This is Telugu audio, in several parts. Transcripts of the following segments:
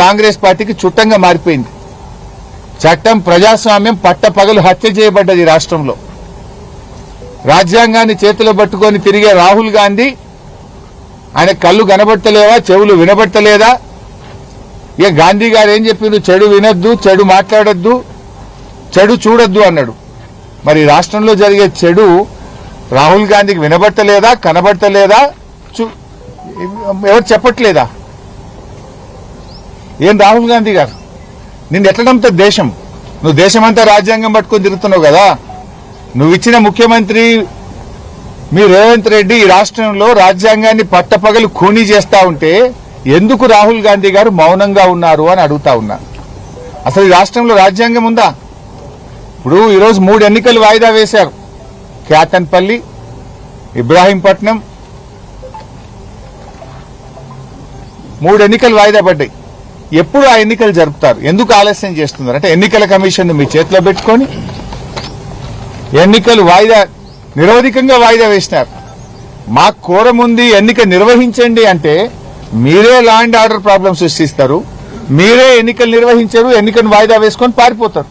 కాంగ్రెస్ పార్టీకి చుట్టంగా మారిపోయింది. చట్టం ప్రజాస్వామ్యం పట్టపగలు హత్య చేయబడ్డది ఈ రాష్ట్రంలో. రాజ్యాంగాన్ని చేతిలో పట్టుకొని తిరిగే రాహుల్ గాంధీ ఆయన కళ్ళు కనబడతలేవా చెవులు వినబడతలేదా? ఇక గాంధీ గారు ఏం చెప్పిండు చెడు వినొద్దు చెడు మాట్లాడొద్దు చెడు చూడొద్దు అన్నాడు. మరి రాష్ట్రంలో జరిగే చెడు రాహుల్ గాంధీకి వినబడతలేదా కనబడతలేదా? ఎవరు చెప్పట్లేదా? ఏం రాహుల్ గాంధీ గారు? నిన్ను ఎట్లా నమ్ముతుంది దేశం? నువ్వు దేశమంతా రాజ్యాంగం పట్టుకొని తిరుగుతున్నావు కదా? నువ్వు ఇచ్చిన ముఖ్యమంత్రి మీ రేవంత్ రెడ్డి ఈ రాష్ట్రంలో రాజ్యాంగాన్ని పట్టపగలు ఖూనీ చేస్తా ఉంటే ఎందుకు రాహుల్ గాంధీ గారు మౌనంగా ఉన్నారు అని అడుగుతా ఉన్నా. అసలు ఈ రాష్ట్రంలో రాజ్యాంగం ఉందా? ఇప్పుడు ఈరోజు మూడు ఎన్నికలు వాయిదా వేశారు. కేతన్పల్లి ఇబ్రాహీంపట్నం. మూడు ఎన్నికలు వాయిదా పడ్డాయి. ఎప్పుడు ఆ ఎన్నికలు జరుపుతారు? ఎందుకు ఆలస్యం చేస్తున్నారు? అంటే ఎన్నికల కమిషన్ మీ చేతిలో పెట్టుకొని ఎన్నికలు వాయిదా నిరవధికంగా వాయిదా వేసినారు. మా కోరం ఉంది ఎన్నిక నిర్వహించండి అంటే మీరే లా అండ్ ఆర్డర్ ప్రాబ్లం సృష్టిస్తారు మీరే ఎన్నికలు నిర్వహించరు ఎన్నికను వాయిదా వేసుకొని పారిపోతారు.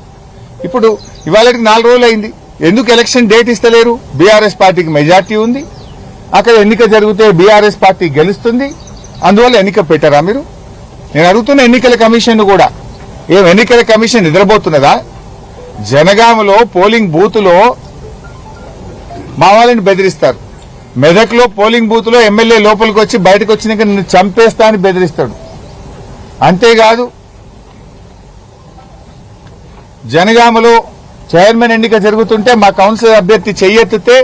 ఇప్పుడు ఇవాళకి నాలుగు రోజులు అయింది. ఎందుకు ఎలక్షన్ డేట్ ఇస్తలేరు? బీఆర్ఎస్ పార్టీకి మెజార్టీ ఉంది. అక్కడ ఎన్నిక జరిగితే బీఆర్ఎస్ పార్టీ గెలుస్తుంది. అందువల్ల ఎన్నిక పెట్టారా మీరు? నేను అడుగుతున్న ఎన్నికల కమిషన్ కూడా. ఏం ఎన్నికల కమిషన్ నిద్రపోతున్నదా? జనగామలో పోలింగ్ బూత్లో మా వాళ్ళని బెదిరిస్తారు. మెదక్లో పోలింగ్ బూత్లో ఎమ్మెల్యే లోపలికి వచ్చి బయటకు వచ్చినాక నిన్ను చంపేస్తా అని బెదిరిస్తాడు. అంతేకాదు జనగామలో చైర్మన్ ఎన్నిక జరుగుతుంటే మా కౌన్సిలర్ అభ్యర్థి చెయ్యెత్తితే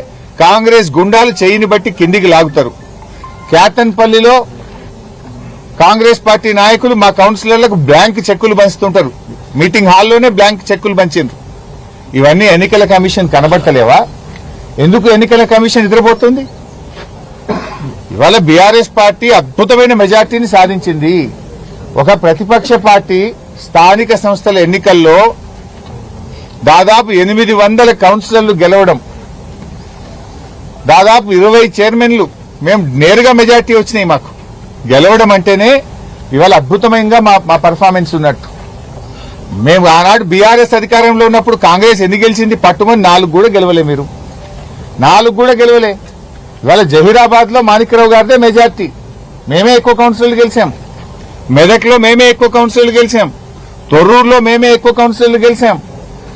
కాంగ్రెస్ గుండాలు చెయ్యిని బట్టి కిందికి లాగుతారు. కేతన్పల్లిలో కాంగ్రెస్ పార్టీ నాయకులు మా కౌన్సిలర్లకు బ్యాంక్ చెక్కులు పంచుతుంటారు. మీటింగ్ హాల్లోనే బ్యాంక్ చెక్కులు పంచిండ్రు. ఇవన్నీ ఎన్నికల కమిషన్ కనబడతలేవా? ఎందుకు ఎన్నికల కమిషన్ నిద్రపోతుంది? ఇవాళ బీఆర్ఎస్ పార్టీ అద్భుతమైన మెజార్టీని సాధించింది. ఒక ప్రతిపక్ష పార్టీ స్థానిక సంస్థల ఎన్నికల్లో దాదాపు ఎనిమిది వందల కౌన్సిలర్లు గెలవడం. దాదాపు ఇరవై చైర్మన్లు. మేము నేరుగా మెజార్టీ వచ్చినాయి మాకు. గెలవడం అంటేనే ఇవాళ అద్భుతమైన మా మా పర్ఫార్మెన్స్ ఉన్నట్టు. మేము ఆనాడు బీఆర్ఎస్ అధికారంలో ఉన్నప్పుడు కాంగ్రెస్ ఎన్ని గెలిచింది? పట్టుమని నాలుగు కూడా గెలవలే మీరు. నాలుగు కూడా గెలవలే. ఇవాళ జహీరాబాద్లో మాణిక్యరావు గారిదే మెజార్టీ. మేమే ఎక్కువ కౌన్సిలర్లు గెలిచాం. మెదక్లో మేమే ఎక్కువ కౌన్సిలర్లు గెలిచాం. తొర్రూరులో మేమే ఎక్కువ కౌన్సిలర్లు గెలిచాం.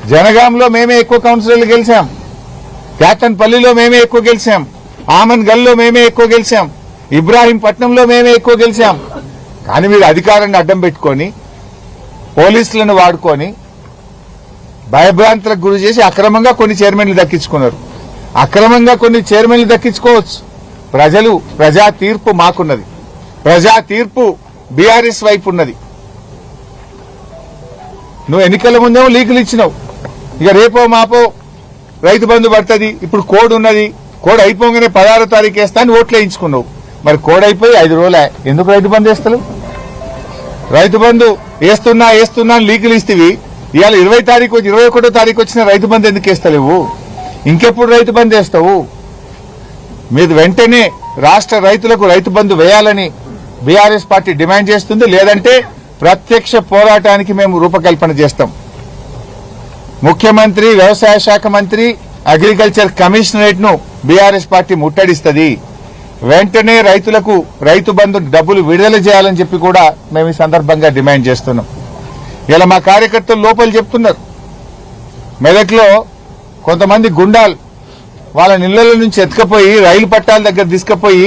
జనగాంలో మేమే ఎక్కువ కౌన్సిలర్లు గెలిచాం. క్యాప్టన్పల్లిలో మేమే ఎక్కువ గెలిచాం. ఆమన్ గల్లో మేమే ఎక్కువ గెలిచాం. ఇబ్రాహీంపట్నంలో మేమే ఎక్కువ గెలిచాం. కానీ మీరు అధికారాన్ని అడ్డం పెట్టుకొని పోలీసులను వాడుకొని భయభ్రాంతులకు గురి చేసి అక్రమంగా కొన్ని చైర్మన్లు దక్కించుకున్నారు. అక్రమంగా కొన్ని చైర్మన్లు దక్కించుకోవచ్చు. ప్రజలు ప్రజా తీర్పు మాకున్నది. ప్రజా తీర్పు బీఆర్ఎస్ వైపు ఉన్నది. నువ్వు ఎన్నికల ముందేమో లీకులు ఇచ్చినావు. ఇక రేపో మాపో రైతు బంధు పడుతుంది. ఇప్పుడు కోడ్ ఉన్నది. కోడ్ అయిపోగానే పదహారో తారీఖు వేస్తా అని ఓట్లు వేయించుకున్నావు. మరి కోడ్ అయిపోయి ఐదు రోజులే. ఎందుకు రైతు బంధు వేస్తారు రైతు బంధు వేస్తున్నా వేస్తున్నా అని లీకులు ఇస్తేవి. ఇవాళ ఇరవై తారీఖు వచ్చి ఇరవై ఒకటో తారీఖు వచ్చిన రైతు బంధు ఎందుకు వేస్తలేవు? ఇంకెప్పుడు రైతు బంధు వేస్తావు? మీరు వెంటనే రాష్ట్ర రైతులకు రైతు బంధు వేయాలని బీఆర్ఎస్ పార్టీ డిమాండ్ చేస్తుంది. లేదంటే ప్రత్యక్ష పోరాటానికి మేము రూపకల్పన చేస్తాం. ముఖ్యమంత్రి వ్యవసాయ శాఖ మంత్రి అగ్రికల్చర్ కమిషనరేట్ను బీఆర్ఎస్ పార్టీ ముట్టడిస్తుంది. వెంటనే రైతులకు రైతు బంధు డబ్బులు విడుదల చేయాలని చెప్పి కూడా మేము ఈ సందర్భంగా డిమాండ్ చేస్తున్నాం. ఇలా మా కార్యకర్తలు లోపల చెప్తున్నారు. మెదక్లో కొంతమంది గుండాలు వాళ్ళ నిళ్ళల నుంచి ఎత్తుకపోయి రైలు పట్టాల దగ్గర తీసుకుపోయి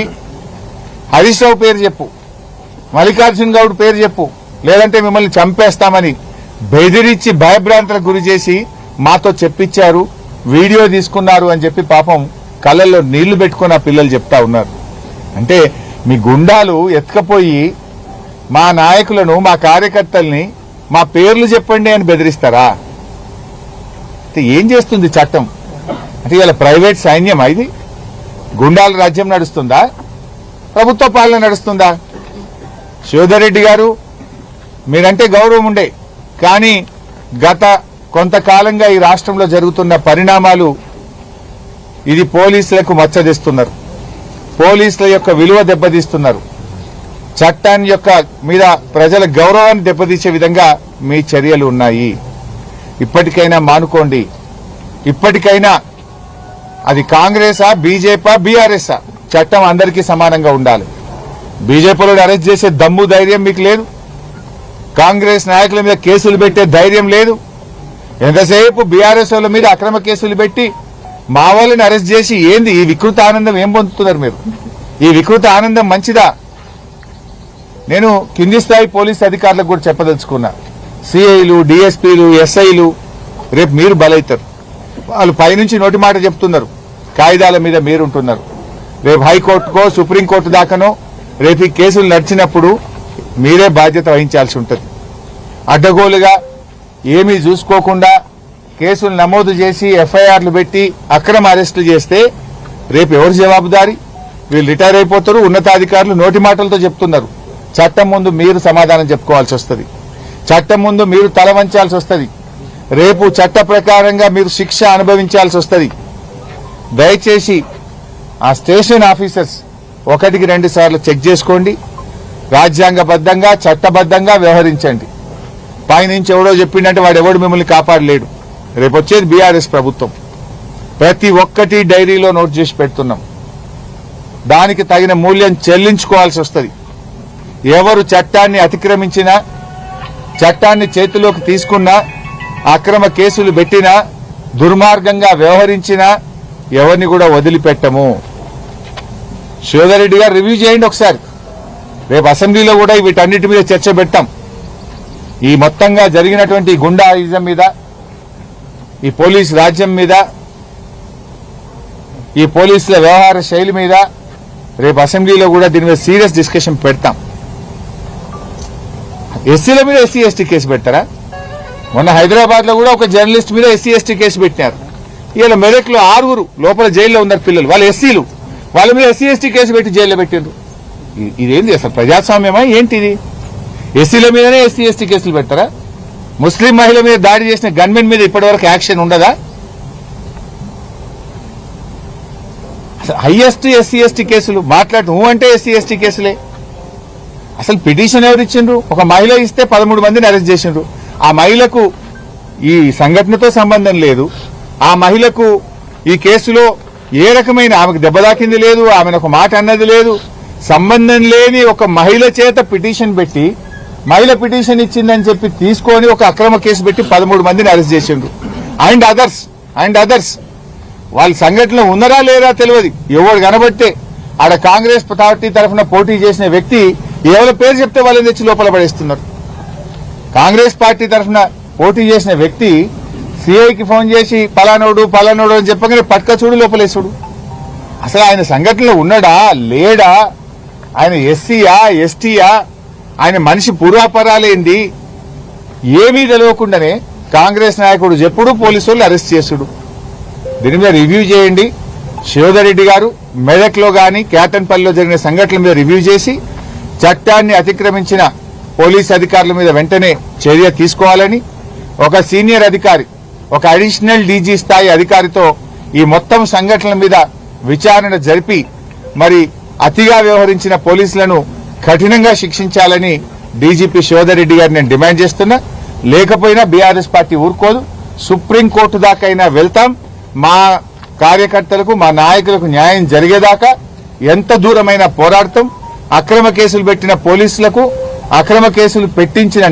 హరీష్ రావు పేరు చెప్పు మల్లికార్జున్ గౌడ్ పేరు చెప్పు లేదంటే మిమ్మల్ని చంపేస్తామని బెదిరించి భయభ్రాంతులకు గురి చేసి మాతో చెప్పించారు వీడియో తీసుకున్నారు అని చెప్పి పాపం కళ్ళల్లో నీళ్ళు పెట్టుకుని ఆ పిల్లలు చెప్తా ఉన్నారు. అంటే మీ గుండాలు ఎత్తుకపోయి మా నాయకులను మా కార్యకర్తల్ని మా పేర్లు చెప్పండి అని బెదిరిస్తారా? అంటే ఏం చేస్తుంది చట్టం? అంటే ఇలా ప్రైవేట్ సైన్యం ఇది? గుండాల రాజ్యం నడుస్తుందా? ప్రభుత్వ పాలన నడుస్తుందా? శివధర్ రెడ్డి గారు మీరంటే గౌరవం ఉండే. కానీ గత కొంతకాలంగా ఈ రాష్ట్రంలో జరుగుతున్న పరిణామాలు ఇది పోలీసులకు మచ్చదిస్తున్నారు పోలీసుల యొక్క విలువ దెబ్బతీస్తున్నారు. చట్టాన్ని యొక్క మీద ప్రజల గౌరవాన్ని దెబ్బతీసే విధంగా మీ చర్యలు ఉన్నాయి. ఇప్పటికైనా మానుకోండి. ఇప్పటికైనా అది కాంగ్రెసా బీజేపీ బీఆర్ఎస్ఆ? చట్టం అందరికీ సమానంగా ఉండాలి. బీజేపీలో అరెస్ట్ చేసే దమ్ము ధైర్యం మీకు లేదు. కాంగ్రెస్ నాయకుల మీద కేసులు పెట్టే ధైర్యం లేదు. ఎంతసేపు బీఆర్ఎస్ వాళ్ళ మీద అక్రమ కేసులు పెట్టి మా వాళ్ళని అరెస్ట్ చేసి ఏంది ఈ వికృత ఆనందం ఏం పొందుతున్నారు మీరు? ఈ వికృత ఆనందం మంచిదా? నేను కింది స్థాయి పోలీస్ అధికారులకు కూడా చెప్పదలుచుకున్నా. సిఐలు డిఎస్పీలు ఎస్ఐలు రేపు మీరు బలవుతారు వాళ్ళు పైనుంచి నోటి మాట చెప్తున్నారు. కాగితాల మీద మీరుంటున్నారు. రేపు హైకోర్టుకో సుప్రీంకోర్టు దాకానో రేపు ఈ కేసులు నడిచినప్పుడు మీరే బాధ్యత వహించాల్సి ఉంటుంది. అడ్డగోలుగా ఏమీ చూసుకోకుండా కేసులు నమోదు చేసి ఎఫ్ఐఆర్లు పెట్టి అక్రమ అరెస్టులు చేస్తే రేపు ఎవరు జవాబుదారి? వీళ్ళు రిటైర్ అయిపోతారు ఉన్నతాధికారులు నోటి మాటలతో చెప్తున్నారు. చట్టం ముందు మీరు సమాధానం చెప్పుకోవాల్సి వస్తుంది. చట్టం ముందు మీరు తల వంచాల్సి వస్తుంది. రేపు చట్ట ప్రకారంగా మీరు శిక్ష అనుభవించాల్సి వస్తుంది. దయచేసి ఆ స్టేషన్ ఆఫీసర్స్ ఒకటికి రెండు సార్లు చెక్ చేసుకోండి. రాజ్యాంగబద్ధంగా చట్టబద్ధంగా వ్యవహరించండి. పైనుంచి ఎవడో చెప్పిండంటే వాడు ఎవడు మిమ్మల్ని కాపాడలేడు. రేపు వచ్చేది బీఆర్ఎస్ ప్రభుత్వం. ప్రతి ఒక్కటి డైరీలో నోట్ చేసి పెడుతున్నాం. దానికి తగిన మూల్యం చెల్లించుకోవాల్సి వస్తుంది. ఎవరు చట్టాన్ని అతిక్రమించినా చట్టాన్ని చేతిలోకి తీసుకున్నా అక్రమ కేసులు పెట్టినా దుర్మార్గంగా వ్యవహరించినా ఎవరిని కూడా వదిలిపెట్టము. శివధరెడ్డి గారు రివ్యూ చేయండి ఒకసారి. రేపు అసెంబ్లీలో కూడా వీటన్నిటి మీద చర్చ పెట్టాం ఈ మొత్తంగా జరిగినటువంటి గుండాయిజం మీద ఈ పోలీస్ రాజ్యం మీద ఈ పోలీసుల వ్యవహార శైలి మీద రేపు అసెంబ్లీలో కూడా దీని మీద సీరియస్ డిస్కషన్ పెడతాం. ఎస్సీల మీద ఎస్సీ ఎస్టీ కేసు పెట్టారా మొన్న హైదరాబాద్లో కూడా ఒక జర్నలిస్ట్ మీద ఎస్సీ ఎస్టీ కేసు పెట్టినారు. ఇలా మెదక్లో ఆరుగురు లోపల జైల్లో ఉన్నారు పిల్లలు. వాళ్ళు ఎస్సీలు. వాళ్ళ మీద ఎస్సీ ఎస్టీ కేసు పెట్టి జైల్లో పెట్టిండ్రు. ఇదేంది అసలు ప్రజాస్వామ్యమా? ఏంటిది? ఎస్సీల మీదనే ఎస్సీ ఎస్టీ కేసులు పెట్టారా ముస్లిం మహిళ మీద దాడి చేసిన గన్మెన్ మీద ఇప్పటివరకు యాక్షన్ ఉండదా? హైయెస్ట్ ఎస్సీ ఎస్టీ కేసులు మాట్లాడు నువ్వు అంటే ఎస్సీ ఎస్టీ కేసులే. అసలు పిటిషన్ ఎవరు ఇచ్చిండ్రు? ఒక మహిళ ఇస్తే పదమూడు మందిని అరెస్ట్ చేసిండ్రు. ఆ మహిళకు ఈ సంఘటనతో సంబంధం లేదు. ఆ మహిళకు ఈ కేసులో ఏ రకమైన ఆమెకు దెబ్బ తాకింది లేదు ఆమెను ఒక మాట అన్నది లేదు. సంబంధం లేని ఒక మహిళ చేత పిటిషన్ పెట్టి మహిళ పిటిషన్ ఇచ్చిందని చెప్పి తీసుకొని ఒక అక్రమ కేసు పెట్టి పదమూడు మందిని అరెస్ట్ చేసిండ్రు. And others and others. వాళ్ళ సంఘటనలో ఉన్నారా లేరా తెలియదు. ఎవరు కనబట్టే ఆడ కాంగ్రెస్ పార్టీ తరఫున పోటీ చేసిన వ్యక్తి ఎవరి పేరు చెప్తే వాళ్ళని తెచ్చి లోపల పడేస్తున్నారు. కాంగ్రెస్ పార్టీ తరఫున పోటీ చేసిన వ్యక్తి సిఐకి ఫోన్ చేసి పలానోడు పలానోడు అని చెప్పగానే పట్క చూడు లోపలేసుడు. అసలు ఆయన సంఘటనలో ఉన్నాడా లేడా? ఆయన ఎస్సీయా ఎస్టీయా? ఆయన మనిషి పూర్వాపరాలేంది ఏమీ తెలియకుండానే కాంగ్రెస్ నాయకుడు చెప్పుడు పోలీసు వాళ్ళు అరెస్ట్ చేసుడు. దీని మీద రివ్యూ చేయండి. శివధర్ రెడ్డి గారు మెదక్లో కానీ కేతన్పల్లిలో జరిగిన సంఘటనల మీద రివ్యూ చేసి చట్టాన్ని అతిక్రమించిన పోలీస్ అధికారుల మీద వెంటనే చర్య తీసుకోవాలని ఒక సీనియర్ అధికారి ఒక అడిషనల్ డీజీ స్థాయి అధికారితో ఈ మొత్తం సంఘటనల మీద విచారణ జరిపి మరి అతిగా వ్యవహరించిన పోలీసులను కఠినంగా శిక్షించాలని డీజీపీ శివధరెడ్డి రెడ్డి నేను డిమాండ్ చేస్తున్నా. లేకపోయినా బీఆర్ఎస్ పార్టీ ఊరుకోదు. సుప్రీంకోర్టు దాకైనా వెళ్తాం. మా కార్యకర్తలకు మా నాయకులకు న్యాయం జరిగేదాకా ఎంత దూరమైనా పోరాడతాం. అక్రమ కేసులు పెట్టిన పోలీసులకు అక్రమ కేసులు పెట్టించిన